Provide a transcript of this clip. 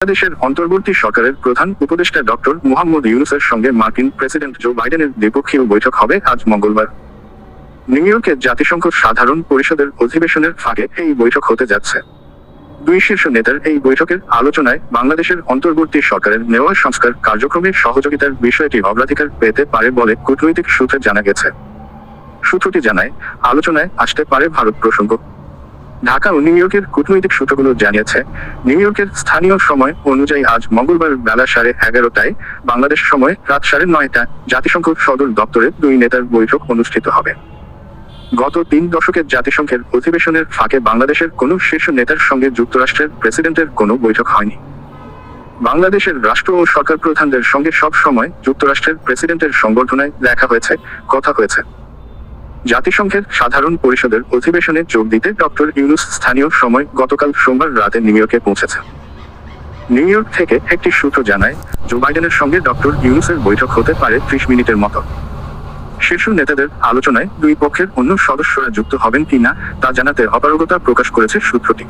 বাংলাদেশের অন্তর্বর্তী সরকারের প্রধান উপদেষ্টা ডক্টর মুহাম্মদ ইউনুসের সঙ্গে মার্কিন প্রেসিডেন্ট জো বাইডেনের দ্বিপক্ষীয় বৈঠক হবে আজ মঙ্গলবার। নিউ ইয়র্কে জাতিসংঘ সাধারণ পরিষদের অধিবেশনের ফাঁকে এই বৈঠক হতে যাচ্ছে। দুই শীর্ষ নেতার এই বৈঠকের আলোচনায় বাংলাদেশের অন্তর্বর্তী সরকারের নেওয়া সংস্কার কার্যক্রমে সহযোগিতার বিষয়টি অগ্রাধিকার পেতে পারে বলে কূটনৈতিক সূত্রে জানা গেছে। সূত্রটি জানায়, আলোচনায় আসতে পারে ভারত প্রসঙ্গ। ঢাকা ও নিউ ইয়র্কের কূটনৈতিক সূত্রগুলো জানিয়েছে, নিউ ইয়র্কের স্থানীয় সময় অনুযায়ী আজ মঙ্গলবার বেলা সাড়ে এগারোটায় বাংলাদেশ সময় রাত সাড়ে নয়টা জাতিসংঘ সদর দপ্তরে দুই নেতার বৈঠক অনুষ্ঠিত হবে। গত তিন দশকের জাতিসংঘের অধিবেশনের ফাঁকে বাংলাদেশের কোনো শীর্ষ নেতার সঙ্গে যুক্তরাষ্ট্রের প্রেসিডেন্টের কোনো বৈঠক হয়নি। বাংলাদেশের রাষ্ট্র ও সরকার প্রধানদের সঙ্গে সব সময় যুক্তরাষ্ট্রের প্রেসিডেন্টের সংবর্ধনায় দেখা হয়েছে, কথা হয়েছে। জাতিসংঘের সাধারণ পরিষদের অধিবেশনে যোগ দিতে ডক্টর ইউনুস স্থানীয় সময় গতকাল সোমবার রাতে নিউ ইয়র্কে পৌঁছেছে নিউ ইয়র্ক থেকে একটি সূত্র জানায়, জো বাইডেনের সঙ্গে ডক্টর ইউনুসের বৈঠক হতে পারে ত্রিশ মিনিটের মতো। শীর্ষ নেতাদের আলোচনায় দুই পক্ষের অন্য সদস্যরা যুক্ত হবেন কিনা তা জানাতে অপারগতা প্রকাশ করেছে সূত্রটি।